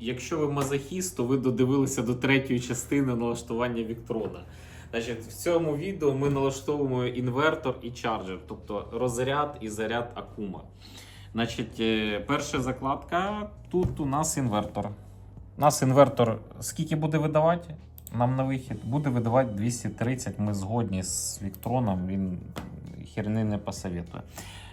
якщо ви мазохіст, то ви додивилися до третьої частини налаштування Віктрона. Значить, в цьому відео ми налаштовуємо інвертор і чарджер, тобто розряд і заряд акума. Значить, е, перша закладка тут у нас інвертор. У нас інвертор скільки буде видавати? Нам на вихід буде видавати 230. Ми згодні з Віктроном, він херни не посоветує.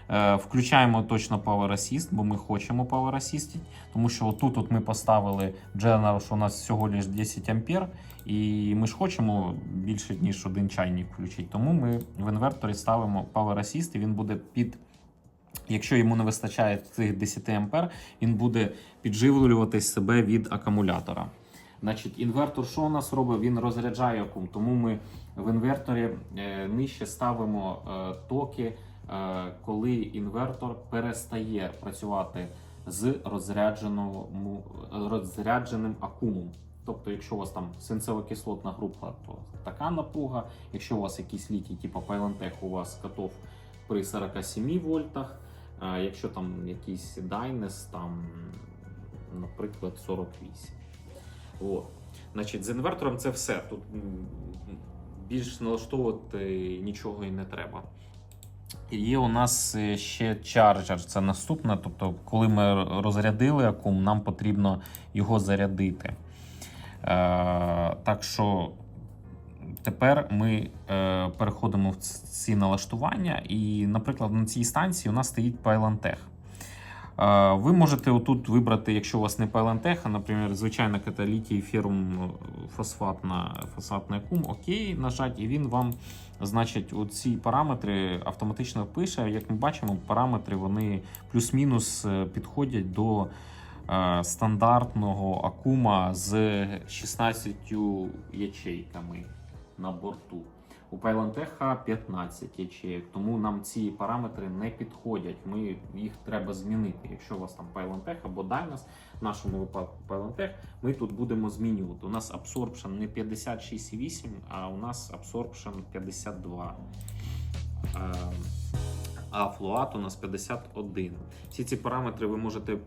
Е, Включаємо точно Power Assist, бо ми хочемо Power Assist, тому що отут от ми поставили General, що у нас всього лише 10 ампер, і ми ж хочемо більше ніж один чайник включити. Тому ми в інверторі ставимо Power Assist, і він буде під. Якщо йому не вистачає цих 10 ампер, він буде підживлювати себе від акумулятора. Значить, інвертор, що у нас робить? Він розряджає акум. Тому ми в інверторі е, нижче ставимо е, токи, коли інвертор перестає працювати з розрядженим акумом. Тобто, якщо у вас там свинцево-кислотна група, то така напруга. Якщо у вас якийсь літій, типу Pylantech, у вас котов при 47 вольтах. Якщо там якийсь Дайнес, там, наприклад, 48. От. Значить, з інвертором це все. Тут більш налаштовувати нічого і не треба. Є у нас е, ще чарджер, це наступне. Тобто, коли ми розрядили акум, нам потрібно його зарядити. Е, так що тепер ми е, переходимо в ці налаштування, і, наприклад, на цій станції у нас стоїть Pylantech. Е, Ви можете отут вибрати, якщо у вас не Pylantech, наприклад, звичайна каталітій ферум фосфатна, фосфатний кум, окей, нажать, і він вам, значить, оці параметри автоматично пише. Як ми бачимо, параметри вони плюс-мінус е, підходять до е, стандартного акума з 16 ячейками на борту. У Pylantech 15 ячеїк, тому нам ці параметри не підходять. Ми їх треба змінити. Якщо у вас там Pylantech або Dynas, в нашому випадку Pylantech, ми тут будемо змінювати. У нас absorption не 56,8, а у нас absorption 52. Е, А флуат у нас 51. Всі ці параметри ви можете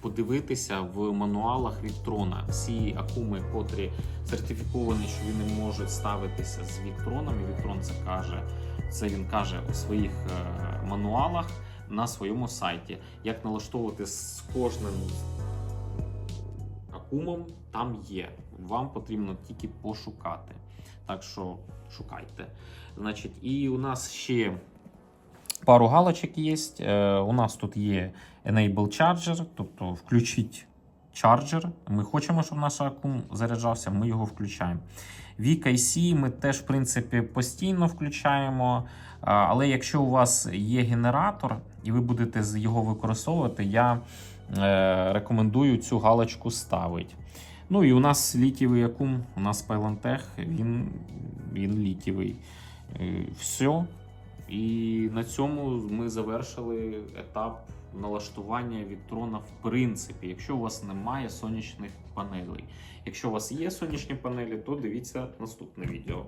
подивитися в мануалах Віктрона. Всі акуми, котрі сертифіковані, що вони можуть ставитися з Віктроном, і Віктрон це каже. Це він каже у своїх е, мануалах на своєму сайті. Як налаштовувати з кожним акумом, там є. Вам потрібно тільки пошукати. Так що шукайте. Значить, і у нас ще пару галочок є. Е, у нас тут є Enable Charger, тобто включіть чарджер. Ми хочемо, щоб наш акум заряджався, ми його включаємо. VKC ми теж, в принципі, постійно включаємо. Але якщо у вас є генератор і ви будете його використовувати, я е, рекомендую цю галочку ставити. Ну і у нас літівий акум, у нас Pylantech, він, він літівий. Е, Все. І на цьому ми завершили етап налаштування Віктрона в принципі, якщо у вас немає сонячних панелей. Якщо у вас є сонячні панелі, то дивіться наступне відео.